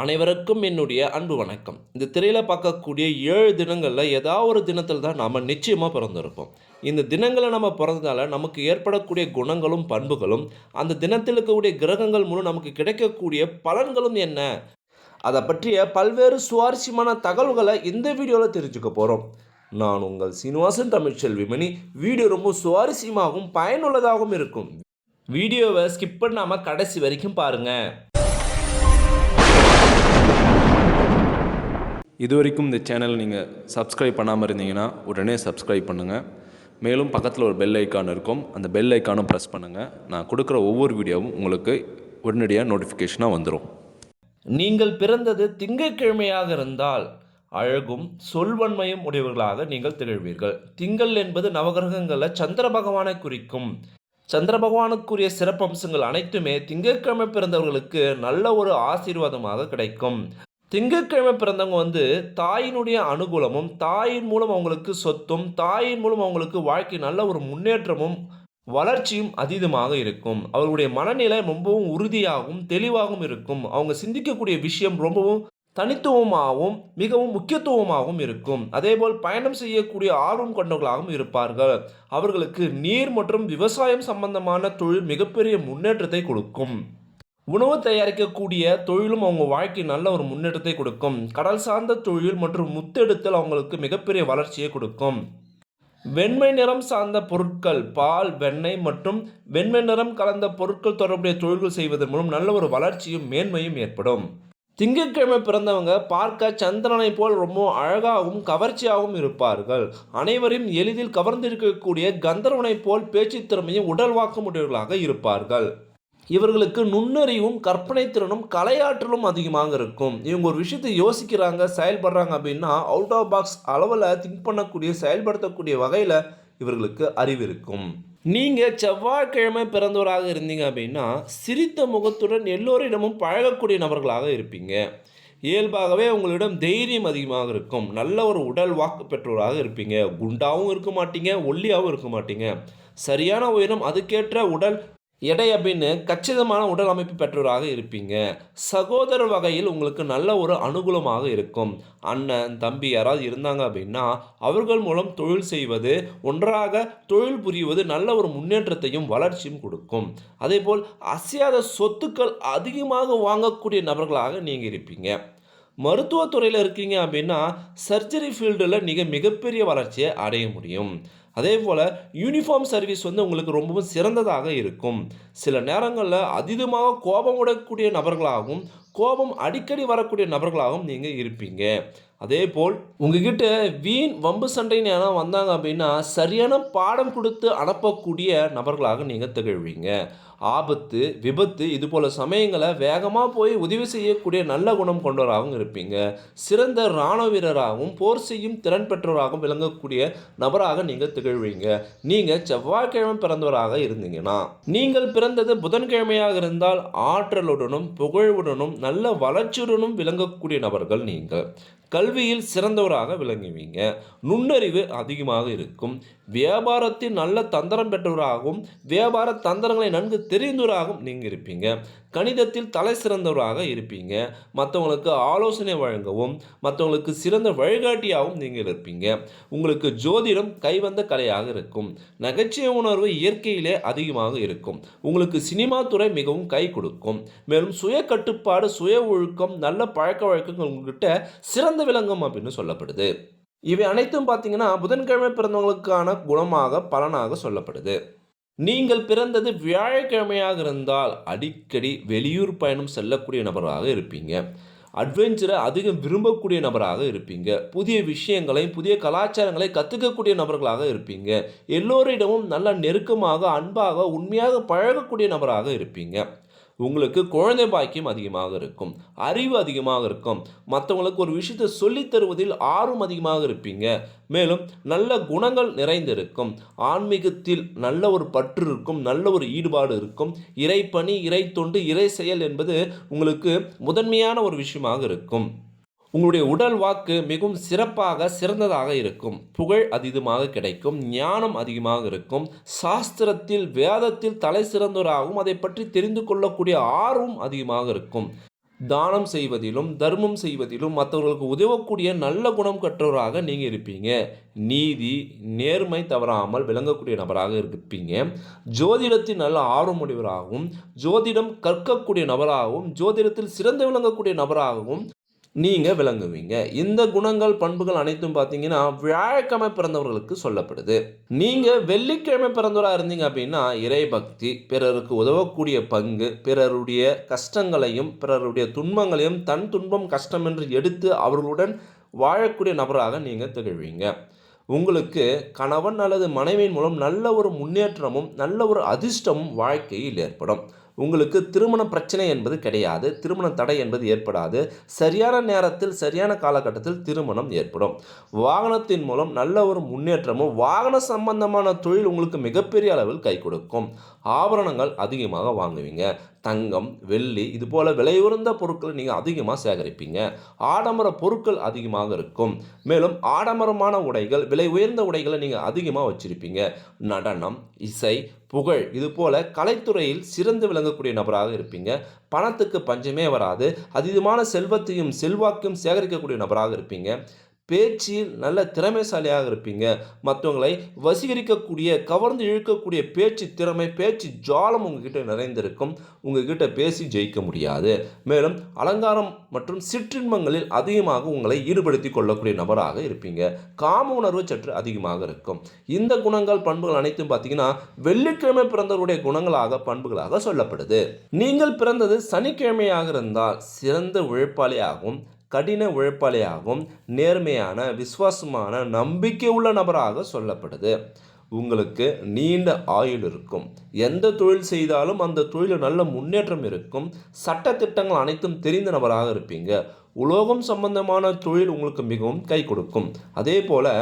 அனைவருக்கும் என்னுடைய அன்பு வணக்கம். இந்த திரையில் பார்க்கக்கூடிய ஏழு தினங்களில் ஏதாவது ஒரு தினத்தில் தான் நாம் நிச்சயமாக பிறந்திருப்போம். இந்த தினங்களை நம்ம பிறந்ததால நமக்கு ஏற்படக்கூடிய குணங்களும் பண்புகளும் அந்த தினத்தில் இருக்கக்கூடிய கிரகங்கள் மூலம் நமக்கு கிடைக்கக்கூடிய பலன்களும் என்ன? அதை பற்றிய பல்வேறு சுவாரஸ்யமான தகவல்களை இந்த வீடியோவில் தெரிஞ்சுக்க போகிறோம் நான் உங்கள் சீனிவாசன் தமிழ்ச்செல்வி மணி வீடியோ ரொம்ப சுவாரஸ்யமாகவும் பயனுள்ளதாகவும் இருக்கும். வீடியோவை ஸ்கிப் பண்ணாமல் கடைசி வரைக்கும் பாருங்கள் இது வரைக்கும் இந்த சேனலை நீங்கள் சப்ஸ்கிரைப் பண்ணாமல் இருந்தீங்கன்னா உடனே சப்ஸ்கிரைப் பண்ணுங்கள் மேலும் பக்கத்தில் ஒரு பெல் ஐக்கான் இருக்கும். அந்த பெல் ஐக்கானும் ப்ரெஸ் பண்ணுங்கள் நான் கொடுக்குற ஒவ்வொரு வீடியோவும் உங்களுக்கு உடனடியாக நோட்டிஃபிகேஷனாக வந்துடும் நீங்கள் பிறந்தது திங்கட்கிழமையாக இருந்தால் அழகும் சொல்வன்மையும் உடையவர்களாக நீங்கள் திகழ்வீர்கள். திங்கள் என்பது நவகிரகங்களில் சந்திர பகவானை குறிக்கும். சந்திர பகவானுக்குரிய சிறப்பம்சங்கள் அனைத்துமே திங்கட்கிழமை பிறந்தவர்களுக்கு நல்ல ஒரு ஆசீர்வாதமாக கிடைக்கும். திங்கட்கிழமை பிறந்தவங்க வந்து தாயினுடைய அனுகூலமும் தாயின் மூலம் அவங்களுக்கு சொத்தும் தாயின் மூலம் அவங்களுக்கு வாழ்க்கை நல்ல ஒரு முன்னேற்றமும் வளர்ச்சியும் அதீதமாக இருக்கும். அவர்களுடைய மனநிலை ரொம்பவும் உறுதியாகவும் தெளிவாகவும் இருக்கும். அவங்க சிந்திக்கக்கூடிய விஷயம் ரொம்பவும் தனித்துவமாகவும் மிகவும் முக்கியத்துவமாகவும் இருக்கும். அதேபோல் பயணம் செய்யக்கூடிய ஆர்வம் கொண்டவர்களாகவும் இருப்பார்கள். அவர்களுக்கு நீர் மற்றும் விவசாயம் சம்பந்தமான தொழில் மிகப்பெரிய முன்னேற்றத்தை கொடுக்கும். உணவு தயாரிக்கக்கூடிய தொழிலும் அவங்க வாழ்க்கை நல்ல ஒரு முன்னேற்றத்தை கொடுக்கும். கடல் சார்ந்த தொழில் மற்றும் முத்தெடுத்தல் அவங்களுக்கு மிகப்பெரிய வளர்ச்சியை கொடுக்கும். வெண்மை நிறம் சார்ந்த பொருட்கள் பால் வெண்ணெய் மற்றும் வெண்மை நிறம் கலந்த பொருட்கள் தொடர்புடைய தொழில்கள் செய்வதன் மூலம் நல்ல ஒரு வளர்ச்சியும் மேன்மையும் ஏற்படும். திங்கட்கிழமை பிறந்தவங்க பார்க்க சந்திரனை போல் ரொம்ப அழகாகவும் கவர்ச்சியாகவும் இருப்பார்கள். அனைவரையும் எளிதில் கவர்ந்திருக்கக்கூடிய கந்தர்வனை போல் பேச்சு திறமையும் உடல் வாக்கமுடையவர்களாக இருப்பார்கள். இவர்களுக்கு நுண்ணறிவும் கற்பனை திறனும் கலையாற்றலும் அதிகமாக இருக்கும். இவங்க ஒரு விஷயத்தை யோசிக்கிறாங்க செயல்படுறாங்க அப்படின்னா அவுட் ஆஃப் பாக்ஸ் அளவில் திங்க் பண்ணக்கூடிய செயல்படுத்தக்கூடிய வகையில் இவர்களுக்கு அறிவு இருக்கும். நீங்கள் செவ்வாய்க்கிழமை பிறந்தவராக இருந்தீங்க அப்படின்னா சிரித்த முகத்துடன் எல்லோரிடமும் பழகக்கூடிய நபர்களாக இருப்பீங்க. இயல்பாகவே உங்களிடம் தைரியம் அதிகமாக இருக்கும். நல்ல ஒரு உடல் வாக்கு பெற்றவராக இருப்பீங்க. குண்டாகவும் இருக்க மாட்டீங்க ஒல்லியாகவும் இருக்க மாட்டீங்க. சரியான உயரம் அதுக்கேற்ற உடல் எடை அப்படின்னு கச்சிதமான உடல் அமைப்பு பெற்றவராக இருப்பீங்க. சகோதர வகையில் உங்களுக்கு நல்ல ஒரு அனுகூலமாக இருக்கும். அண்ணன் தம்பி யாராவது இருந்தாங்க அப்படின்னா அவர்கள் மூலம் தொழில் செய்வது ஒன்றாக தொழில் புரிவது நல்ல ஒரு முன்னேற்றத்தையும் வளர்ச்சியும் கொடுக்கும். அதே போல் அசையாத சொத்துக்கள் அதிகமாக வாங்கக்கூடிய நபர்களாக நீங்கள் இருப்பீங்க. மருத்துவத்துறையில் இருக்கீங்க அப்படின்னா சர்ஜரி ஃபீல்டில் நீங்கள் மிகப்பெரிய வளர்ச்சியை அடைய முடியும். அதே போல் யூனிஃபார்ம் சர்வீஸ் வந்து உங்களுக்கு ரொம்பவும் சிறந்ததாக இருக்கும். சில நேரங்களில் அதிகமாக கோபம் விடக்கூடிய நபர்களாகவும் கோபம் அடிக்கடி வரக்கூடிய நபர்களாகவும் நீங்கள் இருப்பீங்க. அதே போல் உங்ககிட்ட வீண் வம்பு சண்டைன்னு யாரா வந்தாங்க அப்படின்னா சரியான பாடம் கொடுத்து அனுப்பக்கூடிய நபர்களாக நீங்கள் திகழ்வீங்க. ஆபத்து விபத்து இது போல் சமயங்களை வேகமாக போய் உதவி செய்யக்கூடிய நல்ல குணம் கொண்டவராகவும் இருப்பீங்க. சிறந்த இராணுவ வீரராகவும் போர் செய்யும் திறன் பெற்றவராகவும் விளங்கக்கூடிய நபராக நீங்கள் திகழ்வீங்க. நீங்கள் செவ்வாய்க்கிழமை பிறந்தவராக இருந்தீங்கன்னா நீங்கள் பிறந்தது புதன்கிழமையாக இருந்தால் ஆற்றலுடனும் புகழ்வுடனும் நல்ல வளர்ச்சியுடனும் விளங்கக்கூடிய நபர்கள் நீங்கள். கல்வியில் சிறந்தவராக விளங்குவீங்க. நுண்ணறிவு அதிகமாக இருக்கும். வியாபாரத்தில் நல்ல தந்திரம் பெற்றவராகவும் வியாபார தந்திரங்களை நன்கு தெரிந்தவராகவும் நீங்கள் இருப்பீங்க. கணிதத்தில் தலை சிறந்தவராக இருப்பீங்க. மற்றவங்களுக்கு ஆலோசனை வழங்கவும் மற்றவங்களுக்கு சிறந்த வழிகாட்டியாகவும் நீங்கள் இருப்பீங்க. உங்களுக்கு ஜோதிடம் கைவந்த கலையாக இருக்கும். நகைச்சுவை உணர்வு இயற்கையிலே அதிகமாக இருக்கும். உங்களுக்கு சினிமா துறை மிகவும் கை கொடுக்கும். மேலும் சுய கட்டுப்பாடு சுய ஒழுக்கம் நல்ல பழக்க வழக்கங்கள் உங்ககிட்ட சிறந்த விளங்கும் அப்படின்னு சொல்லப்படுது. இவை அனைத்தும் பார்த்தீங்கன்னா புதன்கிழமை பிறந்தவங்களுக்கான குணமாக பலனாக சொல்லப்படுது. நீங்கள் பிறந்தது வியாழக்கிழமையாக இருந்தால் அடிக்கடி வெளியூர் பயணம் செல்லக்கூடிய நபராக இருப்பீங்க. அட்வென்ச்சரை அதிகம் விரும்பக்கூடிய நபராக இருப்பீங்க. புதிய விஷயங்களை புதிய கலாச்சாரங்களை கற்றுக்கக்கூடிய நபர்களாக இருப்பீங்க. எல்லோரிடமும் நல்ல நெருக்கமாக அன்பாக உண்மையாக பழகக்கூடிய நபராக இருப்பீங்க. உங்களுக்கு குழந்தை பாக்கியம் அதிகமாக இருக்கும் அறிவு அதிகமாக இருக்கும். மற்றவங்களுக்கு ஒரு விஷயத்தை சொல்லித் தருவதில் ஆர்வம் அதிகமாக இருப்பீங்க. மேலும் நல்ல குணங்கள் நிறைந்திருக்கும். ஆன்மீகத்தில் நல்ல ஒரு பற்று இருக்கும் நல்ல ஒரு ஈடுபாடு இருக்கும். இறைப்பணி இறை தொண்டு இறை செயல் என்பது உங்களுக்கு முதன்மையான ஒரு விஷயமாக இருக்கும். உங்களுடைய உடல் வாக்கு மிகவும் சிறப்பாக சிறந்ததாக இருக்கும். புகழ் அதிகமாக கிடைக்கும் ஞானம் அதிகமாக இருக்கும். சாஸ்திரத்தில் வேதத்தில் தலை சிறந்தவராகவும் அதை பற்றி தெரிந்து கொள்ளக்கூடிய ஆர்வம் அதிகமாக இருக்கும். தானம் செய்வதிலும் தர்மம் செய்வதிலும் மற்றவர்களுக்கு உதவக்கூடிய நல்ல குணம் கற்றவராக நீங்கள் இருப்பீங்க. நீதி நேர்மை தவறாமல் விளங்கக்கூடிய நபராக இருப்பீங்க. ஜோதிடத்தில் நல்ல ஆர்வமுடையவராகவும் ஜோதிடம் கற்கக்கூடிய நபராகவும் ஜோதிடத்தில் சிறந்து விளங்கக்கூடிய நபராகவும் நீங்கள் விளங்குவீங்க. இந்த குணங்கள் பண்புகள் அனைத்தும் பார்த்தீங்கன்னா வியாழக்கிழமை பிறந்தவர்களுக்கு சொல்லப்படுது. நீங்கள் வெள்ளிக்கிழமை பிறந்தவராக இருந்தீங்க அப்படின்னா இறைபக்தி பிறருக்கு உதவக்கூடிய பங்கு பிறருடைய கஷ்டங்களையும் பிறருடைய துன்பங்களையும் தன் துன்பம் கஷ்டம் என்று எடுத்து அவர்களுடன் வாழக்கூடிய நபராக நீங்கள் திகழ்வீங்க. உங்களுக்கு கணவன் அல்லது மனைவியின் மூலம் நல்ல ஒரு முன்னேற்றமும் நல்ல ஒரு அதிர்ஷ்டமும் வாழ்க்கையில் ஏற்படும். உங்களுக்கு திருமண பிரச்சனை என்பது கிடையாது திருமண தடை என்பது ஏற்படாது சரியான நேரத்தில் சரியான காலகட்டத்தில் திருமணம் ஏற்படும். வாகனத்தின் மூலம் நல்ல ஒரு முன்னேற்றமும் வாகன சம்பந்தமான தொழில் உங்களுக்கு மிகப்பெரிய அளவில் கை கொடுக்கும். ஆபரணங்கள் அதிகமாக வாங்குவீங்க. தங்கம் வெள்ளி இது போல் விலையுறந்த பொருட்களை நீங்கள் அதிகமாக சேகரிப்பீங்க. ஆடம்பர பொருட்கள் அதிகமாக இருக்கும். மேலும் ஆடம்பரமான உடைகள் விலை உயர்ந்த உடைகளை நீங்கள் அதிகமாக வச்சுருப்பீங்க. நடனம் இசை புகழ் இது போல் கலைத்துறையில் சிறந்து விளங்கக்கூடிய நபராக இருப்பீங்க. பணத்துக்கு பஞ்சமே வராது. அதீதமான செல்வத்தையும் செல்வாக்கையும் சேகரிக்கக்கூடிய நபராக இருப்பீங்க. பேச்சில் நல்ல திறமைசாலியாக இருப்பீங்க. மற்றவங்களை வசீகரிக்கக்கூடிய கவர்ந்து இழுக்கக்கூடிய பேச்சு திறமை பேச்சு ஜாலம் உங்ககிட்ட நிறைந்திருக்கும். உங்ககிட்ட பேசி ஜெயிக்க முடியாது. மேலும் அலங்காரம் மற்றும் சிற்றின்பங்களில் அதிகமாக உங்களை ஈடுபடுத்தி கொள்ளக்கூடிய நபராக இருப்பீங்க. காம உணர்வு சற்று அதிகமாக இருக்கும். இந்த குணங்கள் பண்புகள் அனைத்தும் பார்த்தீங்கன்னா வெள்ளிக்கிழமை பிறந்தவருடைய குணங்களாக பண்புகளாக சொல்லப்படுது. நீங்கள் பிறந்தது சனிக்கிழமையாக இருந்தால் சிறந்த உழைப்பாளியாகவும் கடின உழைப்பாளியாகவும் நேர்மையான விசுவாசமான நம்பிக்கை உள்ள நபராக சொல்லப்படுது. உங்களுக்கு நீண்ட ஆயுள் இருக்கும். எந்த தொழில் செய்தாலும் அந்த தொழிலில் நல்ல முன்னேற்றம் இருக்கும். சட்டத்திட்டங்கள் அனைத்தும் தெரிந்த நபராக இருப்பீங்க. உலோகம் சம்பந்தமான தொழில் உங்களுக்கு மிகவும் கை கொடுக்கும். அதே போல்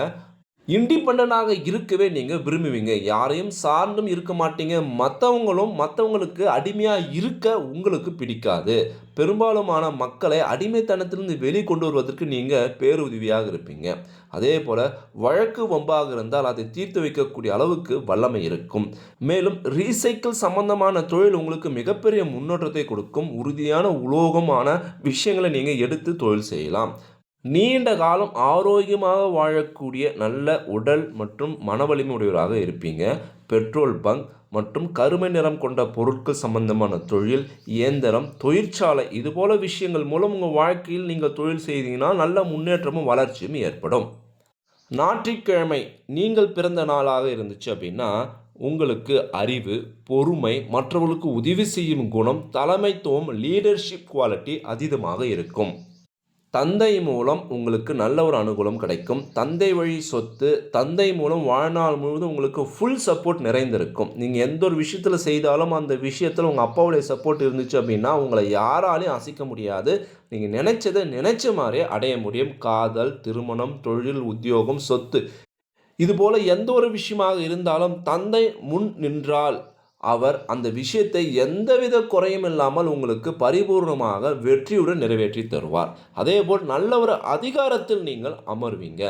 இண்டிபெண்டாக இருக்கவே நீங்கள் விரும்புவீங்க. யாரையும் சார்ந்தும் இருக்க மாட்டீங்க. மற்றவங்களும் மற்றவங்களுக்கு அடிமையாக இருக்க உங்களுக்கு பிடிக்காது. பெரும்பாலுமான மக்களை அடிமைத்தனத்திலிருந்து வெளிக்கொண்டு வருவதற்கு நீங்கள் பேருதவியாக இருப்பீங்க. அதே போல் வழக்கு வம்பாக இருந்தால் அதை தீர்த்து வைக்கக்கூடிய அளவுக்கு வல்லமை இருக்கும். மேலும் ரீசைக்கிள் சம்பந்தமான தொழில் உங்களுக்கு மிகப்பெரிய முன்னேற்றத்தை கொடுக்கும். உறுதியான உலோகமான விஷயங்களை நீங்கள் எடுத்து தொழில் செய்யலாம். நீண்ட காலம் ஆரோக்கியமாக வாழக்கூடிய நல்ல உடல் மற்றும் மன உடையவராக இருப்பீங்க. பெட்ரோல் பங்க் மற்றும் கருமை நிறம் கொண்ட பொருட்கள் சம்பந்தமான தொழில் இயந்திரம் தொழிற்சாலை இதுபோல விஷயங்கள் மூலம் உங்கள் வாழ்க்கையில் நீங்கள் தொழில் செய்தீங்கன்னா நல்ல முன்னேற்றமும் வளர்ச்சியும் ஏற்படும். ஞாயிற்றுக்கிழமை நீங்கள் பிறந்த நாளாக இருந்துச்சு அப்படின்னா உங்களுக்கு அறிவு பொறுமை மற்றவர்களுக்கு உதவி செய்யும் குணம் தலைமைத்துவம் லீடர்ஷிப் குவாலிட்டி அதீதமாக இருக்கும். தந்தை மூலம் உங்களுக்கு நல்ல ஒரு அனுகூலம் கிடைக்கும். தந்தை வழி சொத்து தந்தை மூலம் வாழ்நாள் முழுவதும் உங்களுக்கு ஃபுல் சப்போர்ட் நிறைந்திருக்கும். நீங்கள் எந்த ஒரு விஷயத்தில் செய்தாலும் அந்த விஷயத்தில் உங்கள் அப்பாவுடைய சப்போர்ட் இருந்துச்சு அப்படின்னா உங்களை யாராலையும் அசைக்க முடியாது. நீங்கள் நினச்சதை நினச்ச மாதிரியே அடைய முடியும். காதல் திருமணம் தொழில் உத்தியோகம் சொத்து. இதுபோல் எந்த ஒரு விஷயமாக இருந்தாலும் தந்தை முன் நின்றால் அவர் அந்த விஷயத்தை எந்தவித குறையும் இல்லாமல் உங்களுக்கு பரிபூர்ணமாக வெற்றியுடன் நிறைவேற்றி தருவார். அதேபோல் நல்ல ஒரு அதிகாரத்தில் நீங்கள் அமர்வீங்க.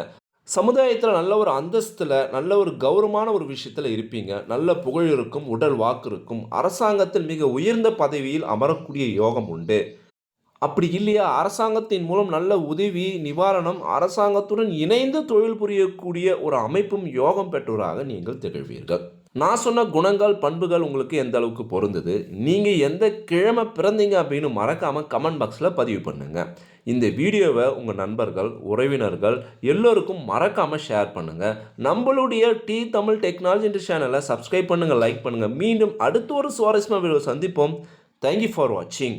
சமுதாயத்தில் நல்ல ஒரு அந்தஸ்தில் நல்ல ஒரு கௌரவமான ஒரு விஷயத்தில் இருப்பீங்க. நல்ல புகழ் இருக்கும் உடல் வாக்கு இருக்கும். அரசாங்கத்தில் மிக உயர்ந்த பதவியில் அமரக்கூடிய யோகம் உண்டு. அப்படி இல்லையா? அரசாங்கத்தின் மூலம் நல்ல உதவி நிவாரணம் அரசாங்கத்துடன் இணைந்து தொழில் புரியக்கூடிய ஒரு அமைப்பும் யோகம் பெற்றோராக நீங்கள் திகழ்வீர்கள். நான் சொன்ன குணங்கள் பண்புகள் உங்களுக்கு எந்த அளவுக்கு பொருந்தது? நீங்கள் எந்த கிழமை பிறந்தீங்க அப்படின்னு மறக்காமல் கமெண்ட் பாக்ஸில் பதிவு பண்ணுங்கள் இந்த வீடியோவை உங்கள் நண்பர்கள் உறவினர்கள் எல்லோருக்கும் மறக்காமல் ஷேர் பண்ணுங்கள் நம்மளுடைய டி தமிழ் டெக்னாலஜி சேனலை சப்ஸ்கிரைப் பண்ணுங்கள் லைக் பண்ணுங்கள் மீண்டும் அடுத்த ஒரு சுவாரஸ்யமாக வீடியோ சந்திப்போம். தேங்க்யூ ஃபார் வாட்சிங்